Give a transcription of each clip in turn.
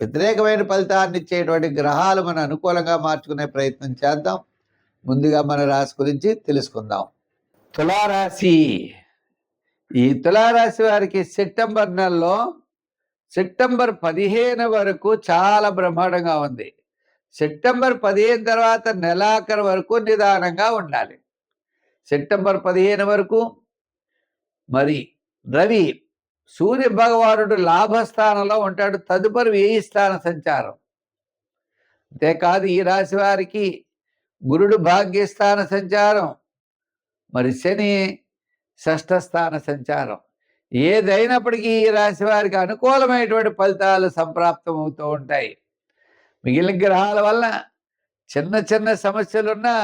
వ్యతిరేకమైన ఫలితాన్ని ఇచ్చేటువంటి గ్రహాలు మన అనుకూలంగా మార్చుకునే ప్రయత్నం చేద్దాం. ముందుగా మన రాశి గురించి తెలుసుకుందాం. తులారాశి. ఈ తులారాశి వారికి సెప్టెంబర్ నెలలో సెప్టెంబర్ పదిహేను వరకు చాలా బ్రహ్మాండంగా ఉంది. సెప్టెంబర్ పదిహేను తర్వాత నెలాఖరు వరకు నిదానంగా ఉండాలి. సెప్టెంబర్ పదిహేను వరకు మరి రవి సూర్య భగవానుడు లాభస్థానంలో ఉంటాడు తదుపరి వేయి స్థాన సంచారం? అంతేకాదు ఈ రాశి వారికి గురుడు భాగ్యస్థాన సంచారం మరి శని షష్ఠ స్థాన సంచారం. ఏదైనప్పటికీ ఈ రాశి వారికి అనుకూలమైనటువంటి ఫలితాలు సంప్రాప్తం అవుతూ ఉంటాయి. మిగిలిన గ్రహాల వల్ల చిన్న చిన్న సమస్యలున్నా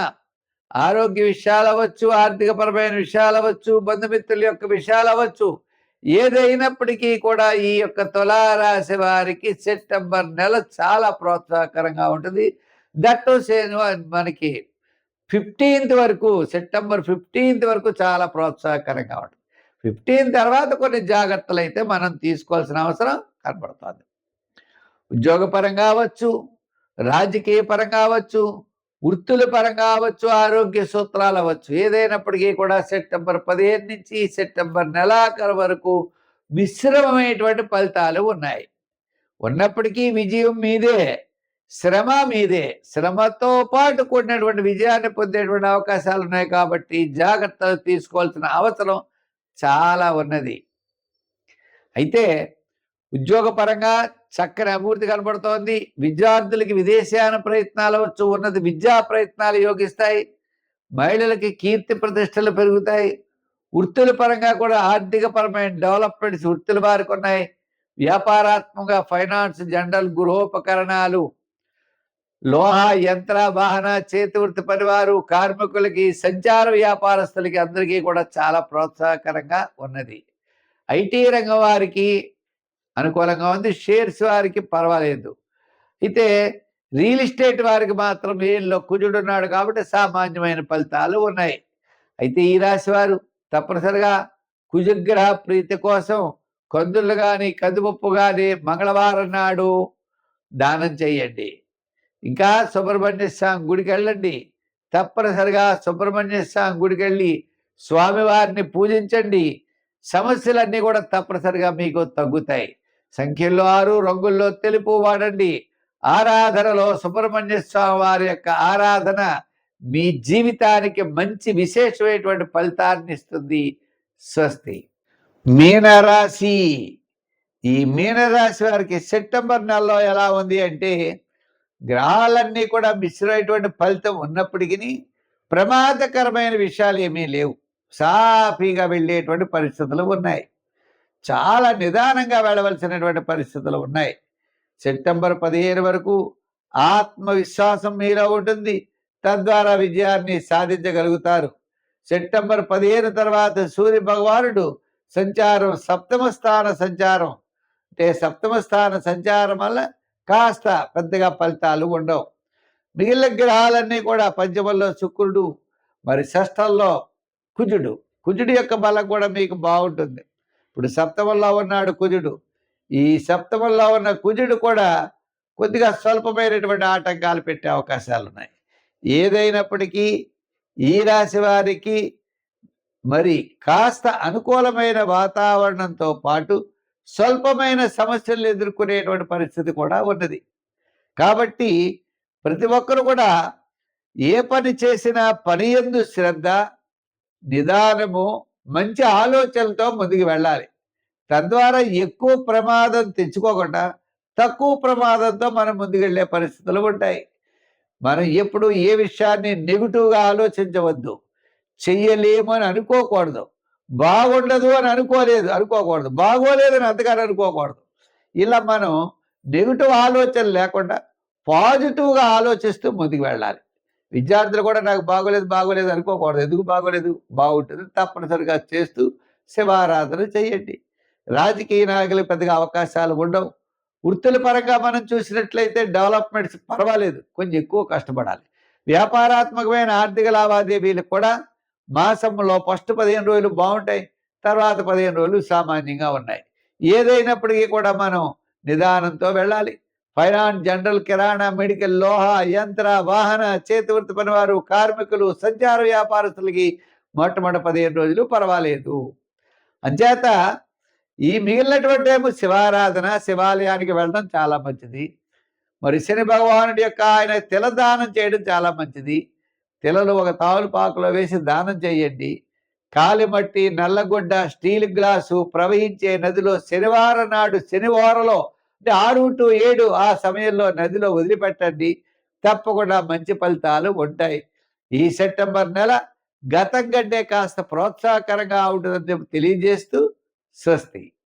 ఆరోగ్య విషయాలు అవ్వచ్చు ఆర్థికపరమైన విషయాలు అవ్వచ్చు బంధుమిత్రుల యొక్క విషయాలు అవ్వచ్చు ఏదైనప్పటికీ కూడా ఈ యొక్క తులారాశి వారికి సెప్టెంబర్ నెల చాలా ప్రోత్సాహకరంగా ఉంటుంది. దట్ మనకి ఫిఫ్టీన్త్ వరకు సెప్టెంబర్ ఫిఫ్టీన్త్ వరకు చాలా ప్రోత్సాహకరంగా ఉంటుంది. ఫిఫ్టీన్ తర్వాత కొన్ని జాగ్రత్తలు అయితే మనం తీసుకోవాల్సిన అవసరం కనబడుతుంది. ఉద్యోగపరంగా అవ్వచ్చు రాజకీయ పరంగా అవ్వచ్చు వృత్తుల పరంగా అవ్వచ్చు ఆరోగ్య సూత్రాలు అవ్వచ్చు. ఏదైనప్పటికీ కూడా సెప్టెంబర్ పదిహేను నుంచి సెప్టెంబర్ నెలాఖరు వరకు మిశ్రమమైనటువంటి ఫలితాలు ఉన్నాయి. ఉన్నప్పటికీ విజయం మీదే శ్రమ మీదే. శ్రమతో పాటు కూడినటువంటి విజయాన్ని పొందేటువంటి అవకాశాలు ఉన్నాయి కాబట్టి జాగ్రత్తలు తీసుకోవాల్సిన అవసరం చాలా ఉన్నది. అయితే ఉద్యోగపరంగా చక్కని అభివృద్ధి కనబడుతోంది. విద్యార్థులకి విదేశాన ప్రయత్నాలు వచ్చు ఉన్నది విద్యా ప్రయత్నాలు యోగిస్తాయి. మహిళలకి కీర్తి ప్రతిష్టలు పెరుగుతాయి. వృత్తుల పరంగా కూడా ఆర్థిక పరమైన డెవలప్మెంట్స్ వృత్తుల వారికి వ్యాపారాత్మకంగా వ్యాపారాత్మక ఫైనాన్స్ జనరల్ గృహోపకరణాలు లోహ యంత్ర వాహన చేతి వృత్తి పనివారు కార్మికులకి సంచార వ్యాపారస్తులకి అందరికీ కూడా చాలా ప్రోత్సాహకరంగా ఉన్నది. ఐటీ రంగం వారికి అనుకూలంగా ఉంది. షేర్స్ వారికి పర్వాలేదు. అయితే రియల్ ఎస్టేట్ వారికి మాత్రం వీళ్ళలో కుజుడున్నాడు కాబట్టి సామాన్యమైన ఫలితాలు ఉన్నాయి. అయితే ఈ రాశి వారు తప్పనిసరిగా కుజగ్రహ ప్రీతి కోసం కందులు కానీ కందుపప్పు కానీ మంగళవారం నాడు దానం చేయండి. ఇంకా సుబ్రహ్మణ్య స్వామి గుడికి వెళ్ళండి. తప్పనిసరిగా సుబ్రహ్మణ్య స్వామి గుడికి వెళ్ళి స్వామివారిని పూజించండి. సమస్యలన్నీ కూడా తప్పనిసరిగా మీకు తగ్గుతాయి. సంఖ్యల్లో ఆరు రంగుల్లో తెలుపు వాడండి. ఆరాధనలో సుబ్రహ్మణ్య స్వామి వారి యొక్క ఆరాధన మీ జీవితానికి మంచి విశేషమైనటువంటి ఫలితాన్ని ఇస్తుంది. స్వస్తి. మీనరాశి. ఈ మీనరాశి వారికి సెప్టెంబర్ నెలలో ఎలా ఉంది అంటే గ్రహాలన్నీ కూడా మిశ్రమైనటువంటి ఫలితం ఉన్నప్పటికీ ప్రమాదకరమైన విషయాలు ఏమీ లేవు. సాఫీగా వెళ్ళేటువంటి పరిస్థితులు ఉన్నాయి. చాలా నిదానంగా వెళ్ళవలసినటువంటి పరిస్థితులు ఉన్నాయి. సెప్టెంబర్ పదిహేను వరకు ఆత్మవిశ్వాసం మీలో ఉంటుంది. తద్వారా విజయాన్ని సాధించగలుగుతారు. సెప్టెంబర్ పదిహేను తర్వాత సూర్య భగవానుడు సంచారం సప్తమ స్థాన సంచారం. అంటే సప్తమ స్థాన సంచారం వల్ల కాస్త పెద్దగా ఫలితాలు ఉండవు. మిగిలిన గ్రహాలన్నీ కూడా పంచమంలో శుక్రుడు మరి షష్టంలో కుజుడు. కుజుడు యొక్క బలం కూడా మీకు బాగుంటుంది. ఇప్పుడు సప్తమంలో ఉన్నాడు కుజుడు. ఈ సప్తమంలో ఉన్న కుజుడు కూడా కొద్దిగా స్వల్పమైనటువంటి ఆటంకాలు పెట్టే అవకాశాలు ఉన్నాయి ఏదైనప్పటికీ ఈ రాశి వారికి మరి కాస్త అనుకూలమైన వాతావరణంతో పాటు స్వల్పమైన సమస్యలు ఎదుర్కొనేటువంటి పరిస్థితి కూడా ఉన్నది. కాబట్టి ప్రతి ఒక్కరు కూడా ఏ పని చేసినా పని ఎందు శ్రద్ధ నిదానము మంచి ఆలోచనలతో ముందుకు వెళ్ళాలి. తద్వారా ఎక్కువ ప్రమాదం తెచ్చుకోకుండా తక్కువ ప్రమాదంతో మనం ముందుకెళ్ళే పరిస్థితులు ఉంటాయి. మనం ఎప్పుడు ఏ విషయాన్ని నెగిటివ్గా ఆలోచించవద్దు. చెయ్యలేము అని అనుకోకూడదు. బాగుండదు అని అనుకోలేదు అనుకోకూడదు. బాగోలేదని అంతగానే అనుకోకూడదు. ఇలా మనం నెగిటివ్ ఆలోచన లేకుండా పాజిటివ్గా ఆలోచిస్తూ ముందుకు వెళ్ళాలి. విద్యార్థులు కూడా నాకు బాగోలేదు బాగోలేదు అనుకోకూడదు. ఎందుకు బాగోలేదు? బాగుంటుంది. తప్పనిసరిగా చేస్తూ శివారాధన చేయండి. రాజకీయ నాయకులకు పెద్దగా అవకాశాలు ఉండవు. వృత్తుల పరంగా మనం చూసినట్లయితే డెవలప్మెంట్స్ పర్వాలేదు. కొంచెం ఎక్కువ కష్టపడాలి. వ్యాపారాత్మకమైన ఆర్థిక లావాదేవీలు కూడా మాసంలో ఫస్ట్ పదిహేను రోజులు బాగుంటాయి. తర్వాత పదిహేను రోజులు సామాన్యంగా ఉన్నాయి. ఏదైనప్పటికీ కూడా మనం నిదానంతో వెళ్ళాలి. ఫైనాన్స్ జనరల్ కిరాణా మెడికల్ లోహ యంత్ర వాహన చేతివృత్తి పనివారు కార్మికులు సంచార వ్యాపారస్తులకి మొట్టమొదటి పదిహేను రోజులు పర్వాలేదు. అంచేత ఈ మిగిలినటువంటి ఏమో శివారాధన శివాలయానికి వెళ్ళడం చాలా మంచిది. మరి శని భగవానుడి యొక్క ఆయన తిల దానం చేయడం చాలా మంచిది. తిలలు ఒక తావులపాకులో వేసి దానం చేయండి. కాలిమట్టి నల్లగొడ్డ స్టీల్ గ్లాసు ప్రవహించే నదిలో శనివారం నాడు శనివారంలో ఆరు టు ఏడు ఆ సమయంలో నదిలో వదిలిపెట్టండి. తప్పకుండా మంచి ఫలితాలు ఉంటాయి. ఈ సెప్టెంబర్ నెల గతం కంటే కాస్త ప్రోత్సాహకరంగా ఉంటుందని తెలియజేస్తూ స్వస్తి.